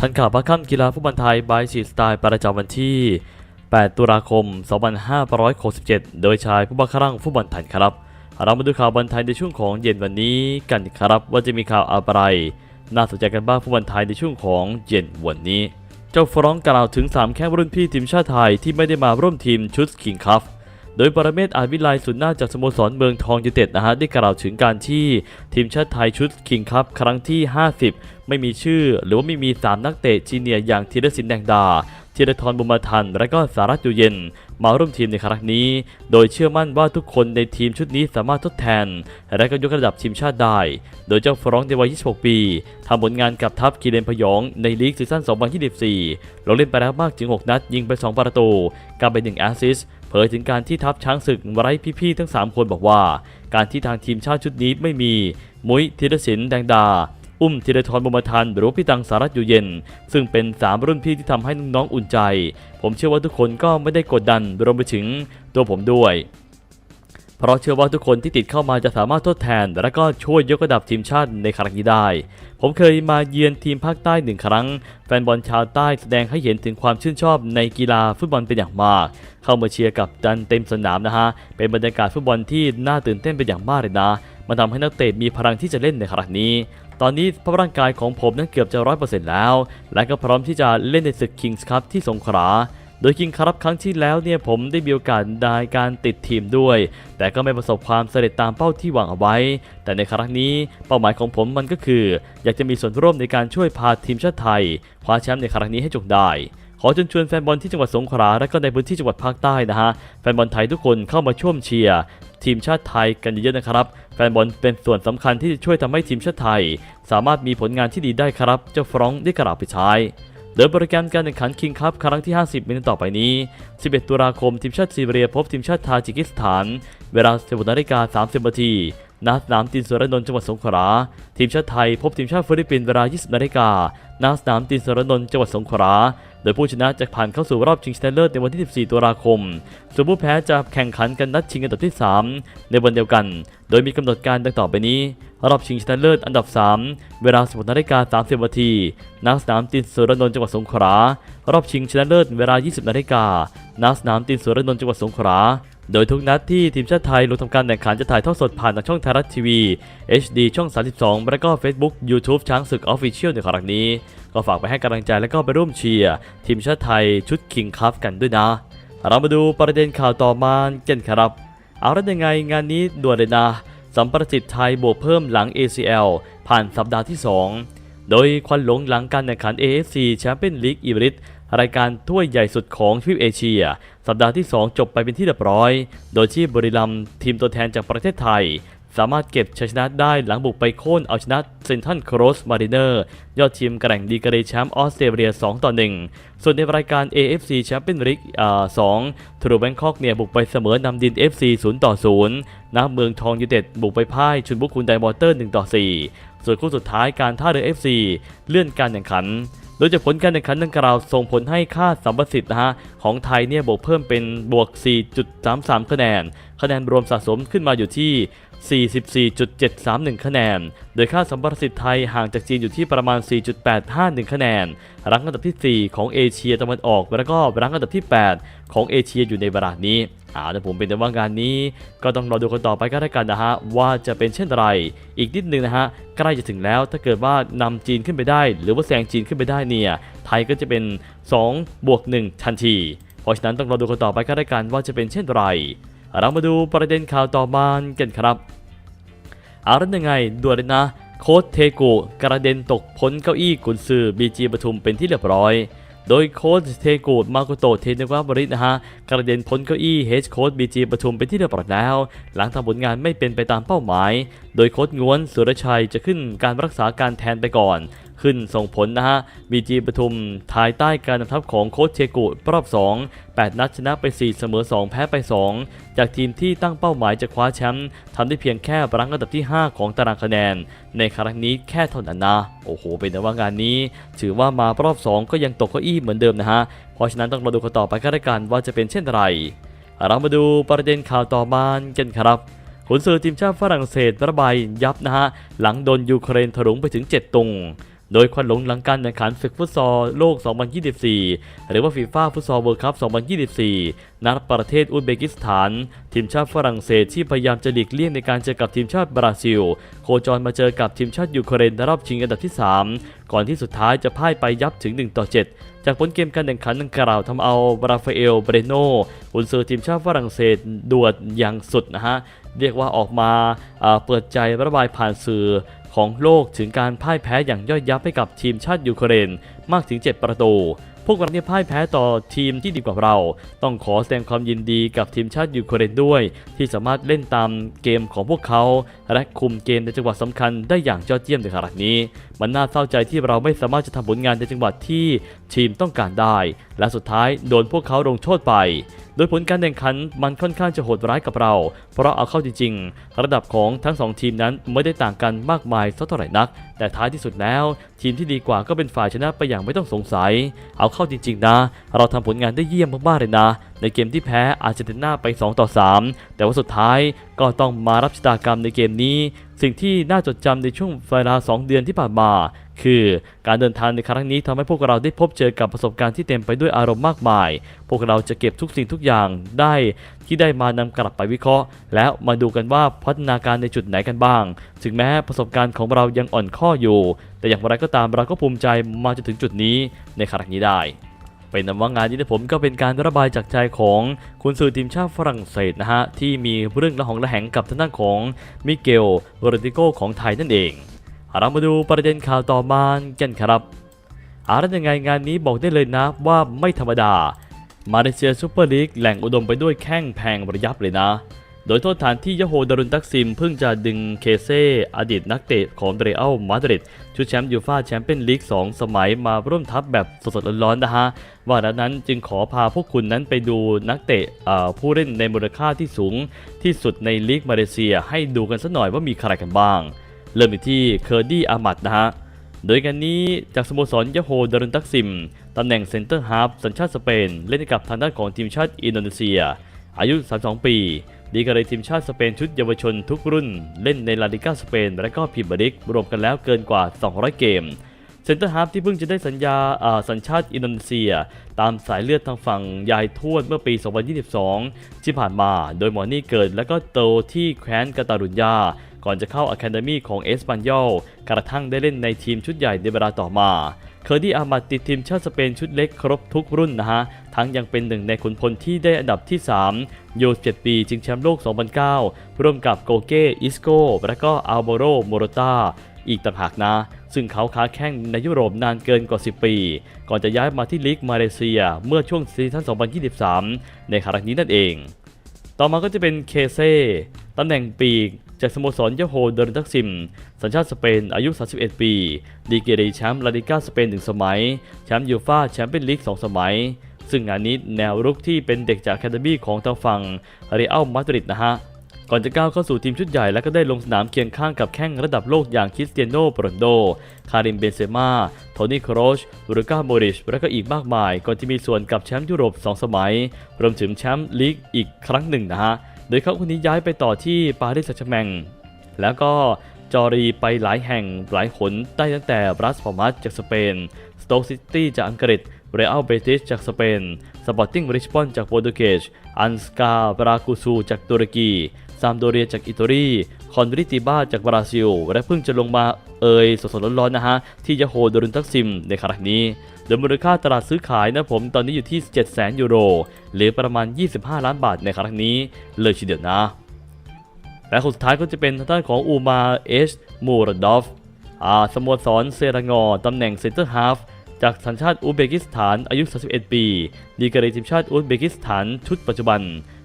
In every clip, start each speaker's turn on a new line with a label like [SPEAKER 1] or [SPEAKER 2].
[SPEAKER 1] ทันข่าวพักค่ำกีฬาฟุตบอลไทยบายชีสไตล์ประจำวันที่ 8 ตุลาคม 2567 โดยชายผู้บังคับรังฟุตบอลไทยครับ เรามาดูข่าวบอลไทยในช่วงของเย็นวันนี้กันครับว่าจะมีข่าวอะไร น่าสนใจกันบ้างฟุตบอลไทยในช่วงของเย็นวันนี้ เจ้าฟรองก์กล่าวถึง 3 แข้งรุ่นพี่ทีมชาติไทยที่ไม่ได้มาร่วมทีมชุดคิงคัฟ โดยปรเมศอาจวิไลสุนหน้าจากสโมสรเมืองทองยูไนเต็ดนะฮะได้กล่าวถึงการที่ทีมชาติไทยชุดคิงคัพครั้งที่ 50 ไม่มีชื่อ หรือว่าไม่มี 3 นักเตะจีเนียอย่างธีรศิลป์แดงดาธีรทรบุมาทัน และก็สารัตอยู่เย็น มาร่วมทีมในครั้งนี้ โดยเชื่อมั่นว่าทุกคนในทีมชุดนี้สามารถทดแทน และก็ยกระดับทีมชาติได้ โดยเจ้าฟรองก์ในวัย 26 ปีทำผลงานกับทัพกีเรนพยองในลีกซีซั่น 2024 ลงเล่นไปแล้วมากถึง 6 นัด ยิงไป 2 ประตูการไป 1 แอสซิสต์ เผยถึงการที่ทัพช้างศึกไร้พี่ๆทั้ง 3 คนบอกว่า การที่ทางทีมชาติชุดนี้ไม่มี มุ้ยธีรศิลป์แดงดา อุ้มธีรทรบุญมาทันหรือพี่ตังสารัตอยู่เย็น ซึ่งเป็น 3 รุ่นพี่ที่ทำให้น้องๆอุ่นใจ ผมเชื่อว่าทุกคนก็ไม่ได้กดดันรวมไปถึงตัวผมด้วย เพราะเชื่อว่าทุกคนที่ติดเข้ามาจะสามารถทดแทน และก็ช่วยยกระดับทีมชาติในครั้งนี้ได้ ผมเคยมาเยือนทีมภาคใต้หนึ่งครั้ง แฟนบอลชาวใต้แสดงให้เห็นถึงความชื่นชอบในกีฬาฟุตบอลเป็นอย่างมาก เข้ามาเชียร์กับดันเต็มสนามนะฮะ เป็นบรรยากาศฟุตบอลที่น่าตื่นเต้นเป็นอย่างมากเลยนะ มันทำให้นักเตะมีพลังที่จะเล่นในครั้งนี้ตอนนี้สภาพร่างกายของผมนั้นเกือบจะร้อยเปอร์เซ็นต์แล้ว และก็พร้อมที่จะเล่นในศึกคิงส์คัพที่สงขลา โดยคิงครับครั้งที่แล้วเนี่ยผมได้มีโอกาสได้การติดทีมด้วย แต่ก็ไม่ประสบความสำเร็จตามเป้าที่หวังเอาไว้ แต่ในครั้งนี้เป้าหมายของผมมันก็คือ อยากจะมีส่วนร่วมในการช่วยพาทีมชาติไทยคว้าแชมป์ในครั้งนี้ให้จงได้ขอเชิญชวนแฟนบอลที่จังหวัดสงขลาและก็ในพื้นที่จังหวัดภาคใต้นะฮะ แฟนบอลไทยทุกคนเข้ามาช่วมเชียร์ทีมชาติไทยกันเยอะๆนะครับ แฟนบอลเป็นส่วนสำคัญที่จะช่วยทำให้ทีมชาติไทย สามารถมีผลงานที่ดีได้ครับ เจ้าฟรองได้กล่าวไปใช้ โดยโปรแกรมการแข่งขันคิงคัพครั้งที่ 50 มีนต่อไปนี้ 11 ตุลาคมทีมชาติซีเรียพบทีมชาติทาจิกิสถาน เวลา16นาฬิกา30นาที ณสนามตินสุรนนท์จังหวัดสงขลา ทีมชาติไทยพบทีมชาติฟิลิปปินส์เวลา 20 นาฬิกาณสนามตินสุรนนท์จังหวัดสงขลา โดยผู้ชนะจะผ่านเข้าสู่รอบชิงชนะเลิศในวันที่ 14 ตุลาคม ส่วนผู้แพ้จะแข่งขันกันนัดชิงอันดับที่ 3 ในวันเดียวกัน โดยมีกำหนดการดังต่อไปนี้ รอบชิงชนะเลิศอันดับ 3 เวลา 16 นาฬิกา 30 นาทีณสนามตินสุรนนท์จังหวัดสงขลารอบชิงชนะเลิศเวลา 20 นาฬิกาณสนามตินสุรนนท์จังหวัดสงขลา โดยทุกนัดที่ทีมชาติไทยลงทำการแข่งขันจะถ่ายทอดสดผ่านทางช่องไทยรัฐทีวี HD ช่อง 32 และก็ Facebook YouTube ช้างศึก Official ในครั้งนี้ ก็ฝากไปให้กำลังใจและก็ไปร่วมเชียร์ทีมชาติไทยชุด King Cup กันด้วยนะ เรามาดูประเด็นข่าวต่อมากันครับเอาแล้วยังไงงานนี้ด่วนเลยนะสัมประสิทธิ์ไทยบวกเพิ่มหลัง ACL ผ่านสัปดาห์ที่ 2 โดยควันหลงหลังการแข่งขัน AFC Champions League อีริสรายการถ้วยใหญ่สุดของทวีปเอเชีย สัปดาห์ที่ 2 จบไปเป็นที่เรียบร้อย โดยที่บุรีรัมย์ทีมตัวแทนจากประเทศไทย สามารถเก็บชัยชนะได้หลังบุกไปโค่นเอาชนะเซนทันโครสมาริเนอร์ยอดทีมแกร่งดีกรีแชมป์ออสเตรเลีย 2 ต่อ 1 ส่วนในรายการ AFC Champions League อ่า2ทรูแบงคอกเนี่ยบุกไปเสมอนำดิน FC 0 ต่อ 0นักเมืองทองยูเต็ดบุกไปพ่ายชุนบุกคุณไดมอเตอร์ 1 ต่อ 4 ส่วนคู่สุดท้ายการท่าเรือ FC เลื่อนการแข่งขัน โดยจากผลการแข่งขันดังกล่าวส่งผลให้ค่าสัมประสิทธิ์นะฮะของไทยเนี่ยบวกเพิ่มเป็นบวก 4.33 คะแนน คะแนนรวมสะสมขึ้นมาอยู่ที่44.731 คะแนน โดยค่าสัมประสิทธิ์ไทยห่างจากจีนอยู่ที่ประมาณ 4.851 คะแนน รั้งอันดับที่ 4 ของเอเชียตะวันออก แล้วก็รั้งอันดับที่ 8 ของเอเชียอยู่ในเวลานี้ อ่าแต่ผมเป็นแต่ว่างานนี้ ก็ต้องรอดูกันต่อไปก็แล้วกันนะฮะว่าจะเป็นเช่นไร อีกนิดนึงนะฮะใกล้จะถึงแล้วถ้าเกิดว่านำจีนขึ้นไปได้ หรือว่าแซงจีนขึ้นไปได้เนี่ยไทยก็จะเป็น2บวก1ทันที เพราะฉะนั้นต้องรอดูกันต่อไปก็แล้วกันว่าจะเป็นเช่นไร เรามาดูประเด็นข่าวต่อมากันครับอาแล้วยังไงด่วนเลยนะโค้ชเทกุกระเด็นตกพ้นเก้าอี้กุนซือบีจีปทุมเป็นที่เรียบร้อย โดยโค้ชเทกูดมาโกโตเทนวาบริสนะฮะกระเด็นพ้นเก้าอี้เฮดโค้ชบีจีปทุมเป็นที่เรียบร้อยแล้ว หลังทำผลงานไม่เป็นไปตามเป้าหมาย โดยโค้ชง้วนสุรชัยจะขึ้นการรักษาการแทนไปก่อน ขึ้นส่งผลนะฮะบีจีปทุมภายใต้การนำทัพของโค้ชเทกุรอบ 2 8 นัดชนะไป 4 เสมอ 2 แพ้ไป 2 จากทีมที่ตั้งเป้าหมายจะคว้าแชมป์ทำได้เพียงแค่รั้งอันดับที่ 5 ของตารางคะแนน ในครั้งนี้แค่เท่านั้นนะ โอ้โห เป็นแต่ว่างานนี้ ถือว่ามารอบ 2 ก็ยังตกเก้าอี้เหมือนเดิมนะฮะ เพราะฉะนั้นต้องรอดูกันต่อไปก็แล้วกันว่าจะเป็นเช่นไร เรามาดูประเด็นข่าวต่อมากันครับขุนซือทีมชาติฝรั่งเศสระบายยับนะฮะ หลังโดนยูเครนถลุงไปถึง 7 ตุง โดยควันหลงหลังการแข่งขันศึกฟุตซอลโลก 2024 หรือว่าฟีฟ่าฟุตซอลเวิลด์คัพ 2024 นัดประเทศอุซเบกิสถาน ทีมชาติฝรั่งเศสที่พยายามจะหลีกเลี่ยงในการเจอกับทีมชาติบราซิล โคจรมาเจอกับทีมชาติยูเครนในรอบชิงอันดับที่ 3 ก่อนที่สุดท้ายจะพ่ายไปยับถึง 1 ต่อ 7จากผลเกมการแข่งขันดังกล่าวทำเอาราฟาเอล เบรโนอุนซือทีมชาติฝรั่งเศสดวดอย่างสุดนะฮะ เรียกว่าออกมาเอ่อเปิดใจระบายผ่านสื่อ ของโลกถึงการพ่ายแพ้อย่างย่อยยับให้กับทีมชาติยูเครนมากถึง 7 ประตู พวกเราเนี่ยพ่ายแพ้ต่อทีมที่ดีกว่าเรา ต้องขอแสดงความยินดีกับทีมชาติยูเครนด้วย ที่สามารถเล่นตามเกมของพวกเขา และคุมเกมในจังหวะสำคัญได้อย่างยอดเยี่ยมในขณะนี้ มันน่าเศร้าใจที่เราไม่สามารถจะทำผลงานในจังหวะที่ทีมต้องการได้ และสุดท้ายโดนพวกเขาลงโทษไปโดยผลการแข่งขันมันค่อนข้างจะโหดร้ายกับเรา เพราะเอาเข้าจริงๆ ระดับของทั้งสองทีมนั้นไม่ได้ต่างกันมากมายสักเท่าไหร่นัก แต่ท้ายที่สุดแล้ว ทีมที่ดีกว่าก็เป็นฝ่ายชนะไปอย่างไม่ต้องสงสัย เอาเข้าจริง ๆ นะ เราทำผลงานได้เยี่ยมมากๆเลยนะ ในเกมที่แพ้อาร์เจนตินาไป 2 ต่อ 3 แต่ว่าสุดท้ายก็ต้องมารับชะตากรรมในเกมนี้ สิ่งที่น่าจดจำในช่วงเวลา 2 เดือนที่ผ่านมา คือการเดินทางในครั้งนี้ทำให้พวกเราได้พบเจอกับประสบการณ์ที่เต็มไปด้วยอารมณ์มากมาย พวกเราจะเก็บทุกสิ่งทุกอย่างได้ที่ได้มานำกลับไปวิเคราะห์ แล้วมาดูกันว่าพัฒนาการในจุดไหนกันบ้าง ถึงแม้ประสบการณ์ของเรายังอ่อนข้ออยู่ แต่อย่างไรก็ตามเราก็ภูมิใจมาจนถึงจุดนี้ในครั้งนี้ได้ เป็นนำว่างานนี้ผมก็เป็นการระบายจากใจของคุณสื่อทีมชาติฝรั่งเศสนะฮะ ที่มีเรื่องระหองระแหงกับทางด้านของมิเกลโรติโกของไทยนั่นเอง เรามาดูประเด็นข่าวต่อมากันครับอาแล้วยังไงงานนี้บอกได้เลยนะว่าไม่ธรรมดา มาเลเซียซูเปอร์ลีกแหล่งอุดมไปด้วยแข้งแพงระยับเลยนะ โดยโทษฐานที่ยโฮดารุนตักซิมเพิ่งจะดึงเคเซ่อดีตนักเตะของเรอัลมาดริดชุดแชมป์ยูฟ่าแชมเปี้ยนลีก 2 สมัยมาร่วมทัพแบบสดๆร้อนๆนะฮะ ว่าดังนั้นจึงขอพาพวกคุณนั้นไปดูนักเตะผู้เล่นในมูลค่าที่สูงที่สุดในลีกมาเลเซียให้ดูกันสักหน่อยว่ามีใครกันบ้าง เริ่มที่เคอร์ดี้อามัดนะฮะโดยกันนี้จากสโมสรยะโฮดารุนตักซิม ตำแหน่งเซนเตอร์ฮาฟสัญชาติสเปน เล่นกับทางด้านของทีมชาติอินโดนีเซีย อายุ 32 ปี ดีกรีทีมชาติสเปนชุดเยาวชนทุกรุ่น เล่นในลาลิก้าสเปน และก็พรีเมียร์ลีกรวมกันแล้วเกินกว่า 200 เกมเซนเตอร์ฮาร์ฟที่เพิ่งจะได้สัญญาอ่าสัญชาติอินโดนีเซีย ตามสายเลือดทางฝั่งยายทวดเมื่อปี 2022 ที่ผ่านมา โดยหมอนี่เกิดและก็โตที่แคว้นกาตารุญญาก่อนจะเข้าอะคาเดมีของเอสปันยอลกระทั่งได้เล่นในทีมชุดใหญ่ในเวลาต่อมา เคอร์ดี้อามัดติดทีมชาติสเปนชุดเล็กครบทุกรุ่นนะฮะ ทั้งยังเป็นหนึ่งในขุนพลที่ได้อันดับที่ 3 โย7ปีชิงแชมป์โลก 2009 ร่วมกับโกเก้ อิสโกและก็อัลโบโรโมโรตาอีกต่างหากนะ ซึ่งเขาค้าแข้งในยุโรปนานเกินกว่า 10 ปี ก่อนจะย้ายมาที่ลีกมาเลเซียเมื่อช่วงซีซั่น 2023 ในครั้งนี้นั่นเอง ต่อมาก็จะเป็นเคเซ่ตำแหน่งปีก จากสโมสรยาโฮเดรนทักซิม สัญชาติสเปน อายุ 31 ปี ดีเกรีแชมป์ลาลิก้าสเปนหนึ่งสมัย แชมป์ยูฟ่าแชมเปี้ยนลีก 2 สมัย ซึ่งงานนี้แนวรุกที่เป็นเด็กจากแคาเดมี่ของทางฝั่งเรอัลมาดริดนะฮะ ก่อนจะก้าวเข้าสู่ทีมชุดใหญ่และก็ได้ลงสนามเคียงข้างกับแข้งระดับโลกอย่างคริสเตียโนโปรนโด คาริมเบนเซม่า โทนี่โครชรูก้าโมริช และก็อีกมากมาย ก่อนจะมีส่วนกับแชมป์ยุโรป 2 สมัย รวมถึงแชมป์ลีกอีกครั้งหนึ่งนะฮะ โดยเขาคนนี้ย้ายไปต่อที่ปารีสแซงต์แชร์แมงแล้วก็จอรีไปหลายแห่งหลายหนได้ตั้งแต่บรัสฟอร์มัสจากสเปน สโตกซิตี้จากอังกฤษ เรอัลเบติสจากสเปน สปอร์ติ้งริชบอนจากโปรตุเกส อันสกาบรากูซูจากตุรกี ซามโดเรียจากอิตาลีคอนริติบ้าจากบราซิล และเพิ่งจะลงมาเอ่ยสดๆร้อนๆนะฮะ ที่ยาโฮโดรุนทักซิมในครั้งนี้ โดยมูลค่าตลาดซื้อขายนะผมตอนนี้อยู่ที่ 700,000 ยูโร หรือประมาณ 25 ล้านบาทในครั้งนี้ เลยทีเดียวนะ และคนสุดท้ายก็จะเป็นทางด้านของอูมาเอชมูรดอฟอาสโมสรเซรางอตำแหน่งเซนเตอร์ฮาฟจากสัญชาติอุซเบกิสถานอายุ 31 ปี ดีกรีทีมชาติอุซเบกิสถานชุดปัจจุบัน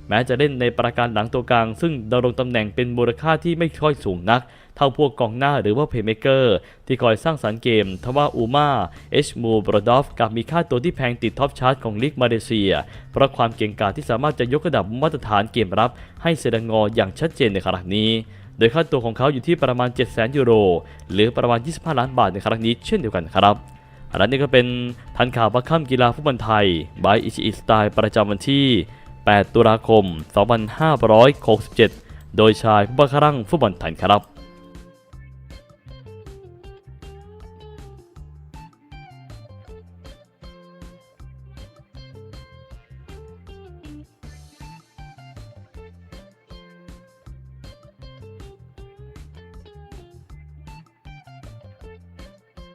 [SPEAKER 1] แม้จะเล่นในประการหลังตัวกลาง ซึ่งดำรงตำแหน่งเป็นมูลค่าที่ไม่ค่อยสูงนัก เท่าพวกกองหน้าหรือว่าเพย์เมเกอร์ ที่คอยสร้างสรรค์เกม ทว่าอูมาเอชมูบรดอฟกับมีค่าตัวที่แพงติดท็อปชาร์ตของลีกมาเลเซีย เพราะความเก่งกาจที่สามารถจะยกระดับมาตรฐานเกมรับ ให้เซดังงออย่างชัดเจนในครั้งนี้โดยค่าตัวของเขาอยู่ที่ประมาณ 700,000 ยูโร หรือประมาณ 25 ล้านบาทในครั้งนี้เช่นเดียวกันครับอันนั้นนี่ก็เป็นทันข่าวบัคคัมกีฬาฟุตบอลไทย บายอิชิอิสไตล์ประจำวันที่ 8 ตุลาคม 2567 โดยชายผู้บังคับฟุตบอลไทยครับ